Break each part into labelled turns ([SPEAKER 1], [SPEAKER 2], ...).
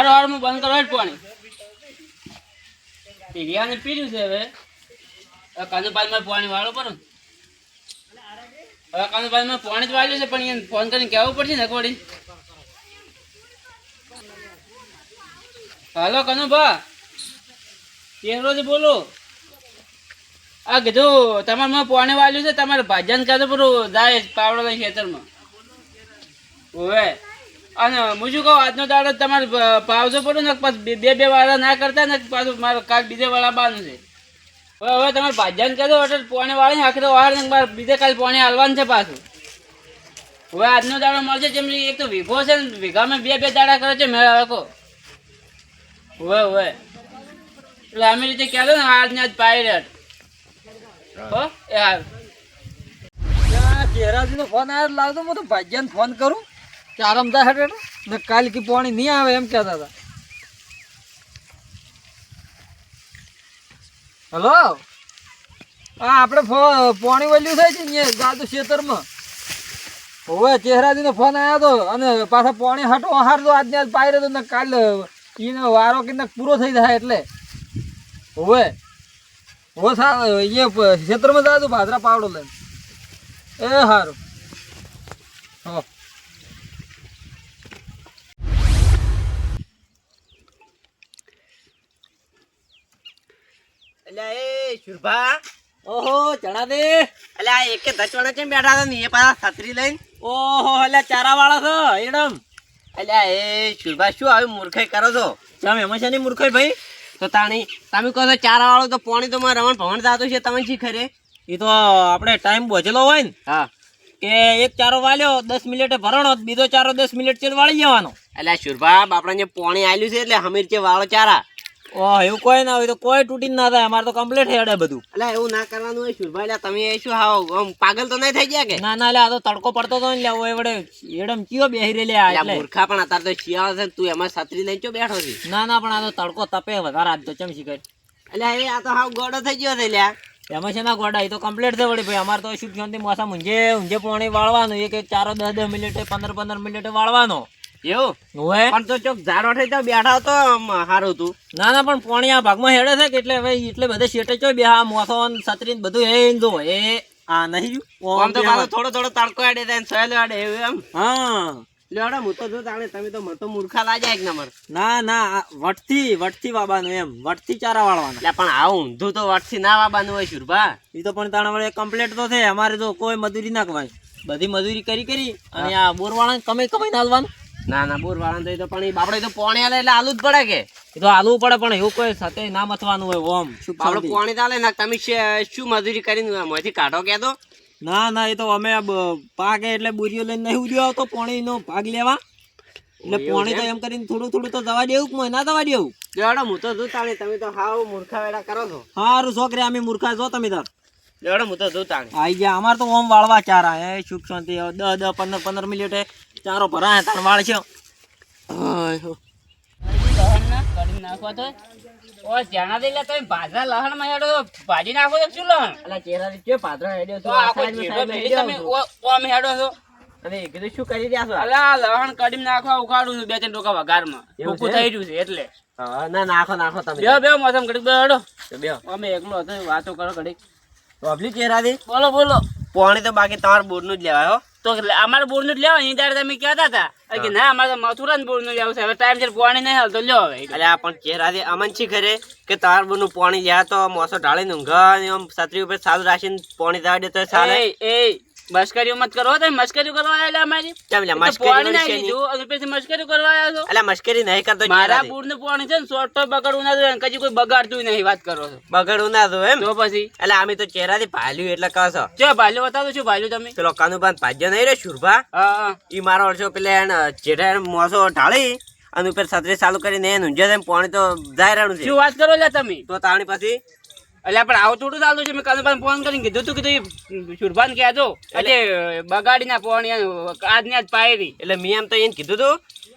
[SPEAKER 1] હારો હારો હું બંધ કરવા જ પાણી. પીરિયાને પીર્યું છે હવે. હવે પાણી વાળો પડો હવે કાનુભાઈમાં પાણી જ વાળ્યું છે, પણ એને ફોન કરીને કહેવું પડશે ને કોડી હાલો કનુભા. કેવરો બોલો? આ કીધું તમારે મેં પાણી વાળ્યું છે, તમારે ભાજન કાઢો પેલું જાય પાવડો ખેતરમાં. ઓવે. અને હું કહું, આજનો દાડો તમારે પાવજો પડ્યો ને, પાછું બે બે વાળા ના કરતા ને, પાછું મારે કાલ બીજે વાળા બાનું છે. હવે હવે તમારે ભાજ્યાને કહો એટલે પોણે વાળીને આખરે વાર ને મારે બીજે કાલ પોણે હાલવાનું છે પાછું. હવે આજનો દાડો મળશે જેમ એક તો વીઘો છે ને, વીઘામાં બે બે દાડા કરે છે, મેળા વેકો હવે હવે. એટલે અમે રીતે કહેલો ને, આજ ને આજ પાયરેટ હો, એ હાલ.
[SPEAKER 2] ચહેરાજીનો ફોન આવ્યો લાવતો હું તો ભાજ્યાને ફોન કરું. કે આરામદાર હેઠે ને કાલ કી પાણી નહીં આવે એમ કહેતા હતા. હલો? હા આપણે પાણી વળ્યું થાય છે ને જાદુ ખેતરમાં. હવે, ચહેરાજીનો ફોન આવ્યો હતો અને પાછા પાણી હાટો હારતો આજને આજ પાયરે તો ને કાલ એનો વારો કે પૂરો થઈ જાય એટલે. હવે. હવે સા અહીંયા ખેતરમાં જાદુ ભાદરા પાવડો લઈને. એ સારું હો.
[SPEAKER 3] અલ્યા એ શુરભા.
[SPEAKER 2] ઓહો ચણા દે.
[SPEAKER 3] અલ્યા એકે ધચવાણા કેમ બેઠા હતા? ને એ પાછા છત્રી લઈને.
[SPEAKER 2] ઓહો એટલે ચારા વાળા છો એડમ
[SPEAKER 3] અલ્યા એ શુરભા શું આવી મૂર્ખાઈ કરો છો?
[SPEAKER 2] તમે એમાં છે ની મૂર્ખાઈ ભાઈ?
[SPEAKER 3] તો તાણી તમે કહો છો ચારા વાળો તો પોણી તો મારે રમણ ભવન થતું છે તમે શી ખરે?
[SPEAKER 2] એ તો આપણે ટાઈમ બોચેલો હોય ને
[SPEAKER 3] હા.
[SPEAKER 2] કે એક ચારો વાલ્યો દસ મિનિટે ભરણો બીજો ચારો દસ મિનિટ ચેડ વાળી જવાનો
[SPEAKER 3] એટલે શુરભા આપણે પાણી આલ્યું છે એટલે હમીર છે વાળો ચારા.
[SPEAKER 2] ઓહ એવું કોઈ ના હોય તો કોઈ તૂટી ના થાય. અમારે તો કમ્પ્લીટ હેડે બધું.
[SPEAKER 3] એટલે એવું ના કરવાનું હોય શું? ભાઈ તમે શું હાવ આમ પાગલ તો નહીં થઈ ગયા કે?
[SPEAKER 2] ના ના લે આ તો તડકો પડતો તો ને લેવો એ વડે એડમ કયો બેહી રે લે આ એટલે.
[SPEAKER 3] મૂર્ખા પણ અત્યારે તો શિયાળો છે તું એમાં છત્રી લઈને ચો બેઠો છે?
[SPEAKER 2] ના ના પણ આ તો તડકો તપે વધારે આજ તો ચમ શીખર
[SPEAKER 3] એટલે એ આ તો હાવ ગોડો થઈ ગયો છે લ્યા
[SPEAKER 2] એમાં છે ના ગોડા એ તો કમ્પ્લીટ છે વળી ભાઈ. અમારે તો શું શાંતિ મોસમ ઊંઝે ઊંઝે પાણી વાળવાનું એક એક ચારો દસ દસ મિનિટે પંદર પંદર મિનિટે વાળવાનો.
[SPEAKER 3] એવું?
[SPEAKER 2] હોય
[SPEAKER 3] પણ તો ચોક ઝાડો થઈ તો બેઠા તો સારું હતું
[SPEAKER 2] ના ના પણ પાણી આ ભાગમાં હેડે છે કે એટલે હવે એટલે બધે શેટે ચો બે આ મોસો છત્રી બધું એ જો એ આ નહીં
[SPEAKER 3] આમ તો પાછો થોડો થોડો તડકો આડે થાય ને આડે એવું એમ?
[SPEAKER 2] હા.
[SPEAKER 3] લેવડો હું તો જો તાણે તમે તો મતો મૂર્ખા લાગ્યા એક નંબર.
[SPEAKER 2] ના ના વટથી વટથી વાબાનું એમ. વટથી ચારા વાળવાના.
[SPEAKER 3] એટલે પણ આવું ઊંધું તો વટથી ના વાબાનું હોય શુરભા.
[SPEAKER 2] એ તો પણ તાણા વડે કમ્પ્લીટ તો છે. અમારે તો કોઈ મજૂરી ના કમાય. બધી મજૂરી કરી કરી અને આ બોરવાળા કમાઈ કમાઈ નાલવાનું
[SPEAKER 3] ના ના બોર વાળા તો પણ બાપડે તો પોણી આલે એટલે આલુ જ પડે કે?
[SPEAKER 2] એ તો આલુ પડે પણ એવું કોઈ સાથે ના મથવાનું હોય ઓમ
[SPEAKER 3] બાપડે પોણી તો આલે ના તમે શું મજૂરી કરીને મોથી કાઢો કે તો?
[SPEAKER 2] ના ના એ તો અમે પાકે એટલે બોરીઓ લઈને નહીં ઉડ્યો આવતો પાણીનો ભાગ લેવા. એટલે પોણી તો એમ? કરીને થોડું થોડું તો દવા દેવું કે ના દવા દેવું
[SPEAKER 3] લેવડો હું તો જો તાણે તમે તો હાવ મૂર્ખા વેડા કરો છો.
[SPEAKER 2] સારું છોકરી અમે મૂર્ખા છો તમે તાર
[SPEAKER 3] લેવડો હું તો જો
[SPEAKER 2] આવી ગયા અમાર તો ઓમ વાળવા ચારા એ સુખ શાંતિ દસ દસ પંદર પંદર મિનિટે ચારો ભરાય તાર વાળ છે
[SPEAKER 1] નાખવા તો ઓ જાણા દે લે તમે ભાજરા લહણમાં હેડો ભાજી નાખો તો શું લહણ
[SPEAKER 2] અલા ચહેરા કે પાદરા હેડ્યો
[SPEAKER 1] તો આખો ચીડો બેસી તમે ઓમ હેડો છો?
[SPEAKER 2] અને કીધું શું કરી રહ્યા છો?
[SPEAKER 1] અલા આ લહણ કઢી નાખવા ઉખાડું છું બે ત્રણ ટોકા વઘારમાં.
[SPEAKER 2] એવું
[SPEAKER 1] ભૂખું થઈ રહ્યું છે એટલે.
[SPEAKER 3] હા, ના નાખો નાખો તમે.
[SPEAKER 1] બે બે મોસમ ઘડીક બે હેડો
[SPEAKER 3] બે.
[SPEAKER 1] અમે એકલો હતો વાતો કરો ઘડીક.
[SPEAKER 3] પબ્લિક ચહેરાથી
[SPEAKER 1] બોલો બોલો.
[SPEAKER 3] પાણી તો બાકી તમારે બોરનું જ લેવાય હો.
[SPEAKER 1] તો અમારે બોરનું જ લેવા અહીં ત્યારે તમે કહેતા હતા. કે ના અમારે તો મથુરા બોરનું લેવું છે. હવે ટાઈમ છે પાણી નહીં હાલતો લ્યો હવે.
[SPEAKER 3] એટલે આ પણ ચહેરાથી અમન છે ખરે કે તાર બોરનું પાણી લ્યા તો મોસો ઢાળીને ઊંઘા આમ છત્રી ઉપર સારું રાખીને પાણી દાડે તો ચાલે
[SPEAKER 1] એ મસ્કરીઓ મત કરો તમે. મસ્કરીઓ કરવા આયેલા અમારી?
[SPEAKER 3] કેમ લ્યા,
[SPEAKER 1] એ તો
[SPEAKER 3] મશ્કરી
[SPEAKER 1] પાણી
[SPEAKER 3] વળી
[SPEAKER 1] નાખી
[SPEAKER 3] શેની?
[SPEAKER 1] દીધું. અને પછી મસ્કરી કરવા આવ્યા છો?
[SPEAKER 3] અલ્યા મશ્કરી નહીં કરતો
[SPEAKER 1] મારા. બુરનું પાણી છે ને સોટો બગડવું ના જોઈએ કજી કોઈ બગાડતું નહીં વાત કરો છો.
[SPEAKER 3] બગડવું ના દો એમ?
[SPEAKER 1] તો પછી?
[SPEAKER 3] એટલે અમે તો ચહેરાથી ભાલ્યું એટલે કહો છો.
[SPEAKER 1] ચો ભાલ્યું બતાવો છો ભાલ્યું તમે.
[SPEAKER 3] પેલો કાનુભાન ભાજ્યો નહીં રે શુરભા?
[SPEAKER 1] હા
[SPEAKER 3] ઈ મારો અડસો પેલા જેઠા મોસો ઢાળી અને ઉપર છત્રી ચાલુ કરીને ઊંઝા પાણી તો જાય રહ્યું છે.
[SPEAKER 1] શું વાત કરો લે તમે?
[SPEAKER 3] તો તાણી પછી?
[SPEAKER 1] એટલે પણ આવું થોડું ચાલતું છે. મેં કાલે પણ ફોન કરીને કીધું તું કીધું સુરભાન કહેજો એટલે બગાડી ના પોણી આજ ને આજ પાયરી
[SPEAKER 3] એટલે મેં એમ તો એને કીધું તું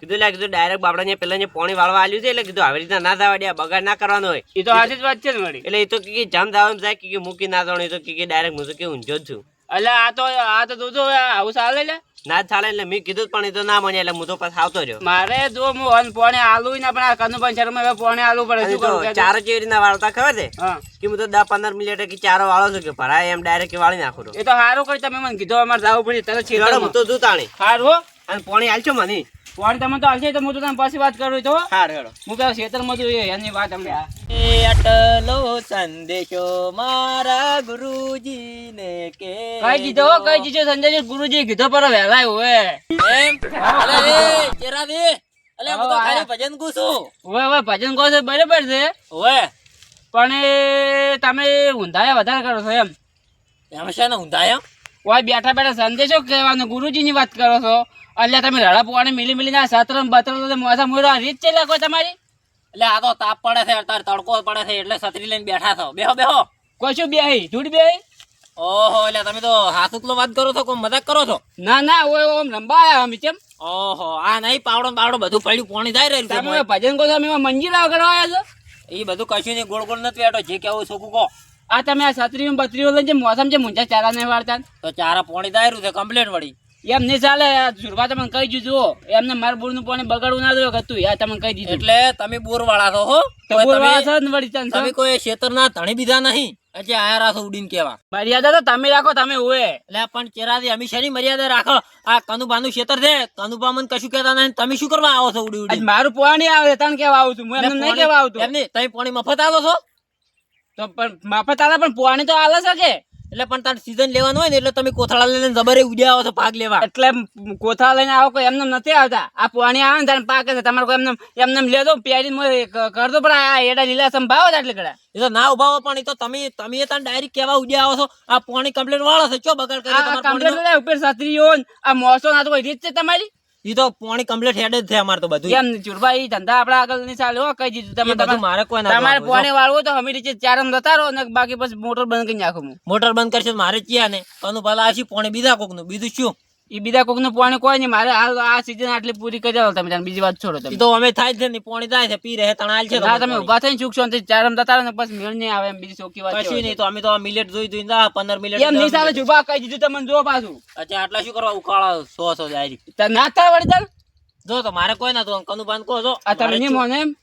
[SPEAKER 3] કીધું લે કીધું ડાયરેક્ટ બાપડા ને પેલા પોણી વાળવા આવ્યું છે એટલે કીધું આવી રીતના ના થવા દે બગાડ ના કરવાનો હોય.
[SPEAKER 1] એ તો આજે જ વાત છે ને વળી.
[SPEAKER 3] એટલે એ તો કે જામ દાવા જાય કે મૂકી ના દોણ એ તો કે ડાયરેક્ટ હું તો કે ઊંઝો જ છું.
[SPEAKER 1] એટલે આ તો આ તો તું તો આવું ચાલે લે?
[SPEAKER 3] ના ચાલે એટલે મેં કીધું પણ એ તો ના મને એટલે હું તો પાછો આવતો રહ્યો.
[SPEAKER 1] મારે જો હું અન પોણે આલુ ને પણ આ કનુ પણ શર્મા હવે પોણે આલુ પડે શું કરું
[SPEAKER 3] ચારો કેવી રીતના વાળતા ખબર છે?
[SPEAKER 1] હા.
[SPEAKER 3] કે હું તો દસ પંદર મિનિટ કે ચારો વાળો છું કે ભરાય એમ ડાયરેક્ટ વાળી નાખું છું.
[SPEAKER 1] એ તો સારું કરી તમે મને કીધું અમારે જવું પડે તને
[SPEAKER 3] હેડો, હું તો જુ તાણી.
[SPEAKER 1] સારું
[SPEAKER 3] અને પોણી હાલશો મને?
[SPEAKER 1] પોણે તમે તો હાલશે તો હું તો તમે પાછી વાત કરું તો
[SPEAKER 3] હાર હેડો
[SPEAKER 1] હું પેલા ખેતરમાં છું એ એની વાત અમને
[SPEAKER 2] અટલો સંદેશો મારા ગુરુજીને કે
[SPEAKER 1] કઈ દીધો કઈ દીધો સંદેશો? ગુરુજી કીધો પર વહેલા હોય
[SPEAKER 2] એમ? અલે એ દે અલે હું તો ખાલી ભજન ગુ છું
[SPEAKER 1] હવે હવે ભજન કહો છે બરાબર છે.
[SPEAKER 2] ઓવે
[SPEAKER 1] પણ તમે ઊંધાયા વધારે કરો છો એમ.
[SPEAKER 2] એમ છે ને ઊંધાયા
[SPEAKER 1] ઓય બેઠા બેઠા સંદેશો કહેવાનો ગુરુજીની વાત કરો છો? એટલે તમે રડા પોવાને મિલી મિલી ના સતરમ બતરમ મોસા મોરો રીત છે કોઈ તમારી?
[SPEAKER 2] એટલે આ તો તાપ પડે છે અત્યારે તડકો પડે છે એટલે છત્રી લઈને બેઠા છો. બેહો બેહો.
[SPEAKER 1] કોઈ શું બેહી? જૂઠ બેહી?
[SPEAKER 2] ઓહો એટલે તમે તો હાથુકલો વાત કરો છો કોઈ મજાક કરો છો?
[SPEAKER 1] ના ના ઓય ઓમ લંબાયા અમે કેમ?
[SPEAKER 2] ઓહો આ નહીં પાવડો પાવડો બધું પડ્યું પોણી જાય રહ્યું છે
[SPEAKER 1] તમે ભજન કહો છો અમે મંજીરા કરવા આવ્યા છો?
[SPEAKER 2] એ બધું કશું નહીં ગોળ ગોળ નથી બેઠો જે કેવું છોકું કહો.
[SPEAKER 1] આ તમે આ છત્રીઓ બત્રીઓ લઈને જે મોસમ છે મુંજા ચારા નહીં વાળતા
[SPEAKER 2] તો ચારા પોણી જાય છે કમ્પ્લેટ વળી.
[SPEAKER 1] એમ નહીં ચાલે ઝુરવા તમે કહી દીધું એમને મારા બોરનું પાણી બગાડવું ના દો કતું યાર તમે કહી દીધું.
[SPEAKER 2] એટલે તમે બોર વાળા છો હો.
[SPEAKER 1] તો
[SPEAKER 2] કોઈ તમે
[SPEAKER 1] ને
[SPEAKER 2] તમે ધણી બીજા નહીં. એટલે આયા રાખો ઉડીને કેવા.
[SPEAKER 1] મર્યાદા તો તમે રાખો તમે હોય
[SPEAKER 2] એટલે પણ ચેરાથી અમે શેની મર્યાદા રાખો. આ કનુભાનું ખેતર છે. કનુભા મને કશું કેતા નહીં. તમે શું કરવા આવો છો ઉડી ઉડી?
[SPEAKER 1] મારું પાણી આવે તને કેવા આવું છું? હું એમને નહીં કેવા આવતું.
[SPEAKER 2] એમ નહીં તમે પાણી મફત આવો છો?
[SPEAKER 1] તો પણ મફત આવે પણ પાણી તો આલે શકે
[SPEAKER 2] એટલે પણ તાર સીઝન લેવાનું હોય ને એટલે તમે કોથળા લઈને જબરે ઉડ્યા આવો છો પાક લેવા.
[SPEAKER 1] એટલે કોથળા લઈને આવો કોઈ એમને નથી આવતા. આ પાણી આવે ને તારે પાક છે. તમારે કોઈ એમને એમને લેતો પ્યારી કરતો પણ આ એડા લીલા સંભાવો છે એટલે કડા
[SPEAKER 2] એ તો ના ઊભા હો પણ એ તો તમે તમે તાર ડાયરેક્ટ કેવા ઉડ્યા આવો છો? આ પાણી કમ્પ્લેટ વાળો છે. ચો બગાડ પાણીનો?
[SPEAKER 1] કમ્પ્લેટ ઉપર છત્રીઓ ને આ મોસો ના તો કોઈ રીત છે તમારી?
[SPEAKER 2] ઈ તો પોણી કમ્પ્લીટ હેડ જ છે અમારે તો બધું
[SPEAKER 1] એમ ચુરબા ઈ ધંધા આપડા આગળ નહીં ચાલે હો કઈ દીધું. તમે
[SPEAKER 2] બધું મારે કોઈ ના
[SPEAKER 1] તમારે પોણી વાળવું તો અમે નીચે ચારમ જતા રહો ને બાકી પછી મોટર બંધ કરી નાખું
[SPEAKER 2] મોટર બંધ કરશે મારે ચિયા ને? કનું ભલા પોણી પાણી બીજા કોકનું બીજું શું?
[SPEAKER 1] એ બીજા કોકનું પાણી કોઈ નહીં. મારે હાલ આ સિઝન આટલી પૂરી કરી આવો તમે બીજી વાત છોડો તમે.
[SPEAKER 2] તો અમે થાય છે ને પાણી થાય છે પી રહે તણાલ છે
[SPEAKER 1] ના તમે ઊભા થઈને ચૂકશો ને ચાર રહો ને પછી મેળ નહીં આવે એમ બીજી ચોકી વાત
[SPEAKER 2] કશું નહીં તો અમે તો મિલેટ જોઈ જોઈને જા પંદર મિનિટ
[SPEAKER 1] એમ નહીં ચાલે ચુરબા કઈ દીધું તમને જો પાછું.
[SPEAKER 2] અચ્છા આટલા શું કરવા ઉકાળા સો સો જાય
[SPEAKER 1] તાર ના થાય વળી તાર?
[SPEAKER 2] જો તો મારે કોઈ ના તો કનું બાંધ કહો છો
[SPEAKER 1] આ તમે નહીં મોને એમ?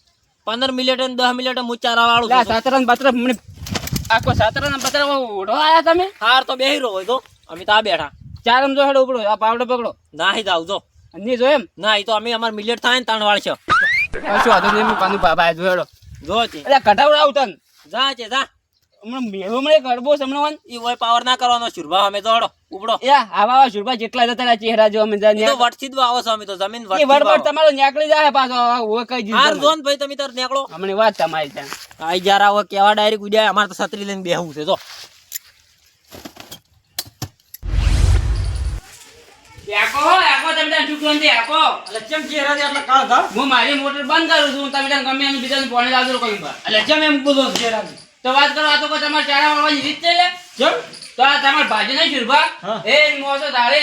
[SPEAKER 2] પંદર મિનિટ ને દસ મિનિટ હું ચારા વાળું.
[SPEAKER 1] સાતરન બતર મને આખો સાતરન બતર ઓઢો આયા તમે?
[SPEAKER 2] હાર તો બેહી રહ્યો હોય તો અમે તો આ બેઠા.
[SPEAKER 1] ચારમ જો હેડો ઉપડો આ પાવડો પકડો.
[SPEAKER 2] નાહી જાવ જો.
[SPEAKER 1] નહીં જો એમ?
[SPEAKER 2] ના એ તો અમે અમાર મિલેટ થાય ને તાણ વાળશે
[SPEAKER 1] શું વાંધો નહીં પાનું બાબા જો હેડો.
[SPEAKER 2] જો છે
[SPEAKER 1] એટલે કટાવડાવ તન.
[SPEAKER 2] જા છે જા.
[SPEAKER 1] હમણાં મેળો મળે ગરબો હમણાં
[SPEAKER 2] એ હોય પાવર ના કરવાનો શુરભા અમે તો હડો ઉપડો.
[SPEAKER 1] યા આવા આવા શુરભા જેટલા જતા રહ્યા ચહેરા જો અમે
[SPEAKER 2] ઈ તો વટથી જ આવો છો અમે તો જમીન વટ
[SPEAKER 1] વટ તમારો નીકળી જાય પાછો હવે કઈ
[SPEAKER 2] હાર
[SPEAKER 1] દીધું
[SPEAKER 2] જો ને ભાઈ તમે તાર નેકળો.
[SPEAKER 1] હમણે વાત તમારી ત્યાં.
[SPEAKER 2] આઈ જરા હવે કેવા ડાયરેક્ટ ઉડ્યા અમારે તો છત્રી લઈને બેહવું છે જો.
[SPEAKER 1] આકો આકો તમે છે
[SPEAKER 2] એટલે કેમ કાળ
[SPEAKER 1] હું મારી મોટર બંધ કરું છું તમે ગમે એનું બીજાને પાણી લાવજો.
[SPEAKER 2] એટલે કેમ એમ બોલો ચહેરા
[SPEAKER 1] તો વાત કરો આ તો તમારે ચારા વાળવાની રીત છે
[SPEAKER 2] કેમ?
[SPEAKER 1] તો આ તમારે ભાજી નહીં શુરભા. એ મોસો ધારે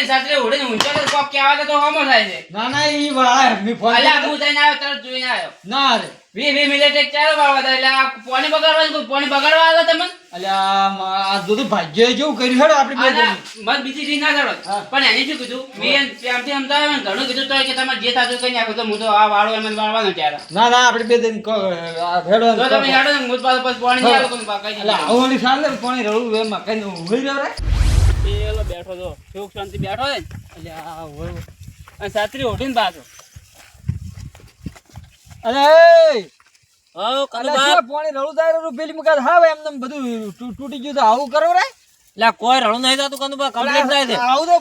[SPEAKER 1] ને ઊંચો તો કોક કહેવા તો હોમો થાય છે.
[SPEAKER 2] ના ના ઈ વાળા મી ફોન
[SPEAKER 1] અલ્યા હું જઈને આવ્યો તરત જોઈને આવ્યો.
[SPEAKER 2] ના રે
[SPEAKER 1] વી વી મિનિટ એક ચારો વાળવા હતા એટલે આ પાણી કોઈ બગાડવા આવ્યો
[SPEAKER 2] તમે? આ દૂધ ભાગ્ય જેવું કર્યું હેડો આપણે
[SPEAKER 1] આના મત બીજી રીત ના ચડો પણ એને શું કીધું? મેં ત્યાંથી સમજાવ્યો ને ઘણું કીધું તો કે તમારે જે થતું કઈ નાખો તો હું તો આ વાળો એમ વાળવાનો ચારા
[SPEAKER 2] ના ના આપણે બે દિન હેડો
[SPEAKER 1] તો તમે હેડો ને પાણી નહીં આવે કોઈ પાકા
[SPEAKER 2] એટલે આવવાની સાલ ને પાણી રળું એમાં કઈ ઊભી રહ્યો રે.
[SPEAKER 1] બેઠો તો સુખ શાંતિ બેઠો છે
[SPEAKER 2] એટલે આ
[SPEAKER 1] સાત્રી ઓઢીને પાછો.
[SPEAKER 2] અરે
[SPEAKER 3] ઓ
[SPEAKER 2] શું પાણી રળું થાય રહ્યું પેલી મુકાત હાવ એમને બધું તૂટી ગયું તો આવું કરો રે?
[SPEAKER 3] લે કોઈ રણું નહીં થતું કનુભા કમ્પ્લીટ થાય છે.
[SPEAKER 2] આવું તો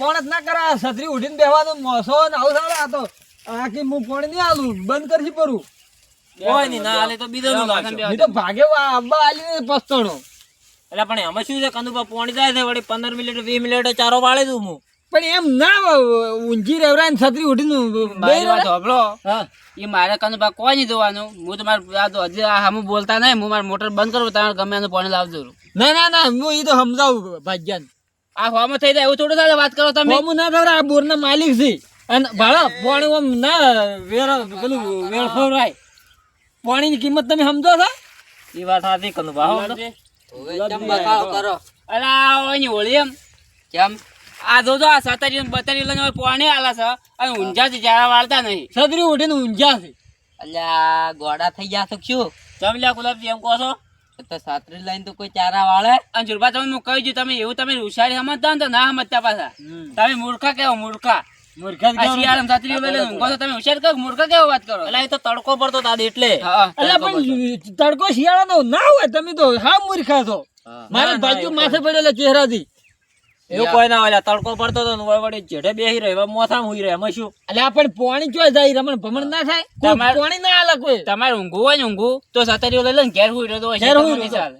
[SPEAKER 2] પોણ જ ના કરા છત્રી ઉઠીને બેહવાનું મોસો ને આવું સારું આ તો આખી હું પાણી નહીં આલું બંધ કરશી પરું.
[SPEAKER 3] કોઈ નહીં ના આલે તો બીજો નું
[SPEAKER 2] મેં તો ભાગે અબ્બા આલી પસ્તણો.
[SPEAKER 3] એટલે પણ એમાં શું છે કનુભા પાણી જાય છે વળી પંદર મિનિટ વીસ મિનિટ ચારો વાળે દઉં હું
[SPEAKER 2] પણ એમ ના ઊંઘી રેવરાય ને છત્રી ઉઠીને
[SPEAKER 1] મારી વાત
[SPEAKER 2] હા.
[SPEAKER 1] એ મારે કનું બા કોઈ નહીં જોવાનું. હું તો મારે હજી આ હમું બોલતા નહીં. હું મારે મોટર બંધ કરું તમારે ગમે એનું પાણી લાવજો.
[SPEAKER 2] ના ના ના હું એ તો સમજાવું ભાગ્યાન.
[SPEAKER 1] આ હોમાં થઈ જાય એવું થોડું થાય વાત કરો તમે.
[SPEAKER 2] હું ના ખબર આ બોરના માલિક છે. અને ભાડો પાણી ઓમ ના વેર પેલું વેરફોરાય પાણીની કિંમત તમે સમજો છો?
[SPEAKER 3] એ વાત સાચી કનુભા કરો.
[SPEAKER 1] અલા ઓની હોળી એમ. કેમ? આ જોજો આ સતારી બતારી લઈને પોણે આલા છે. અને ઊંઝા જારા વાળતા નહીં.
[SPEAKER 4] છત્રી ઉઠીને ઊંઝા છે
[SPEAKER 5] અલ્યા ગોડા થઈ ગયા તો શું
[SPEAKER 1] તમે લ્યા ગુલાબજી એમ કહો છો?
[SPEAKER 5] તો સાત્રી લાઈન તો કોઈ ચારા વાળે.
[SPEAKER 1] અને જુરબા તમે હું કહી દઉં તમે એવું તમે હોશિયારી સમજતા તો ના સમજતા પાછા. તમે મૂર્ખા કેવો મૂર્ખા?
[SPEAKER 4] જ
[SPEAKER 1] છો
[SPEAKER 2] તડકો
[SPEAKER 4] શિયાળાનો ના હોય તમે તો હા મૂર્ખા છો. મારા બાજુ માથે પડેલા ચહેરાથી.
[SPEAKER 2] એવું કોઈ ના હોય તડકો પડતો હતો ને વળી જેઠે બેહી રહ્યો મોથામાં હુઈ રહે એમાં શું?
[SPEAKER 4] અલ્યા પણ પોણી ચોય જાય? રમણ ભમણ ના થાય?
[SPEAKER 1] તમારે-
[SPEAKER 4] પાણી ના આલે કોઈ?
[SPEAKER 1] તમારે ઊંઘવું હોય ને ઊંઘવું તો સતારીઓ લઈ લઈને ઘેર હુઈ રહ્યો તો
[SPEAKER 4] ઘેર હુઈ રહ્યો.
[SPEAKER 1] ચાલે.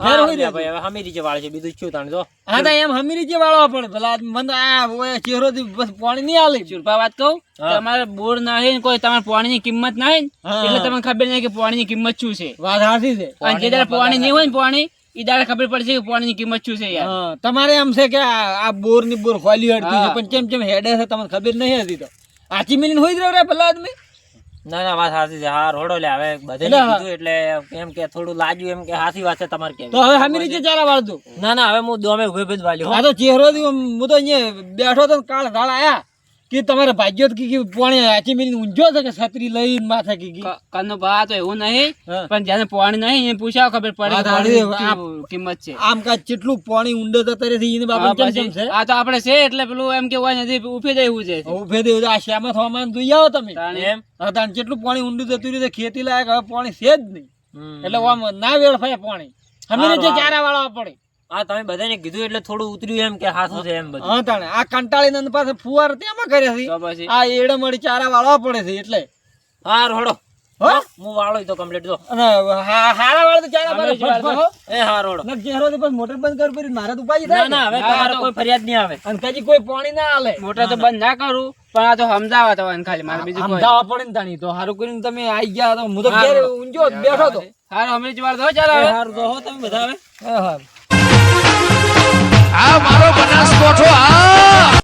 [SPEAKER 4] ઘેર હોય ને.
[SPEAKER 2] ભાઈ હવે હમી રીતે વાળ છે બીજું શું તાણ જો.
[SPEAKER 4] હા તો એમ હમીરી જે વાળવા પડે. ભલા મને આ હોય ચહેરો થી બસ પોણી નહીં આલે
[SPEAKER 1] ચુરપા વાત કહું તમારે બોર ના ને કોઈ તમારે પાણીની કિંમત ના
[SPEAKER 4] ને,
[SPEAKER 1] એટલે તમને ખબર નહીં કે પાણીની કિંમત શું છે.
[SPEAKER 4] વાત હાથી છે.
[SPEAKER 1] અને જે પાણી નહીં હોય ને પાણી દાડે ખબર પડશે કે પાણીની કિંમત શું છે યાર.
[SPEAKER 4] તમારે એમ છે કે આ બોરની બોર ખોલી હડતી છે પણ કેમ કેમ હેડે છે તમને ખબર નહીં હતી તો. આચી મિલીન હોઈ જ રહ્યો પેલા આદમી?
[SPEAKER 2] ના ના વાત સાચી છે. હા રોડો લે હવે. બધે. કીધું એટલે એમ કે થોડું લાગ્યું એમ કે સાચી વાત છે તમારે કેમ
[SPEAKER 4] તો હવે હમીરી નીચે ચાલા વાળજો.
[SPEAKER 2] ના ના હવે હું દોમે ઉભે ભેજ વાલ્યો
[SPEAKER 4] આ તો ચહેરો હું તો અહીંયા બેઠો તો કાળ કાળ આયા. કે તમારે ભાગ્યો કે પોણે આચી મિલીને ઊંઝો છે કે છત્રી લઈ માથે કે કી.
[SPEAKER 1] ક- કનનો તો એવું નહીં પણ જેને પાણી નહીં એ પૂછાવ ખબર પડે કિંમત છે.
[SPEAKER 4] આમ કા કેટલું પાણી ઊંડો રહે છે એને બાબા કેમ છે?
[SPEAKER 1] આ તો આપણે છે એટલે પેલું એમ કે હોય નથી ઊભી દેવું છે.
[SPEAKER 4] ઉભે દેવું. આ શ્યામાં થવામાં જોઈ આવો તમે.
[SPEAKER 2] એમ?
[SPEAKER 4] તાણ કેટલું પાણી ઊંડું જતું રહ્યું ખેતી લાયક હવે પાણી છે જ નહીં. એટલે આમ ના થાય પાણી. જે ચારા વાળવા પડે
[SPEAKER 2] હા તમે બધાને કીધું એટલે થોડું ઉતર્યું એમ કે હાથું છે એમ બધું.
[SPEAKER 4] હા તાણે. આ કંટાળી નંદ પાસે ફુવાર તેમાં કરે છે
[SPEAKER 1] પછી?
[SPEAKER 4] આ એડે મળી ચારા વાળવા પડે છે એટલે.
[SPEAKER 2] હા રોડો
[SPEAKER 4] હો?
[SPEAKER 2] હું વાળો તો કમ્પ્લીટ જો.
[SPEAKER 4] હારા વાળો તો ચારા
[SPEAKER 1] અમે
[SPEAKER 4] વાળા.
[SPEAKER 2] એ હા રોડો
[SPEAKER 4] ને ચહેરો તો મોટર બંધ કર પડી મારે તો ઉપાજી થાય
[SPEAKER 2] ના હવે
[SPEAKER 1] હા,
[SPEAKER 2] કોઈ ફરિયાદ નહીં આવે.
[SPEAKER 4] અને કદી કોઈ પાણી ના આલે
[SPEAKER 1] મોટર તો બંધ ના કરું પણ આ તો સમજાવા તો ખાલી મારે બીજું કોઈ.
[SPEAKER 4] સમજાવવા પડે ને તાણી તો હારું કરીને તમે આવી ગયા તો હું તો ઘેર ઊંજો બેઠો તો
[SPEAKER 1] હારું જ વાર દો ચાલ
[SPEAKER 2] હારું હો તમે બધા હવે.
[SPEAKER 4] હા હા.
[SPEAKER 6] આ મારો બનાસકોઠો આ!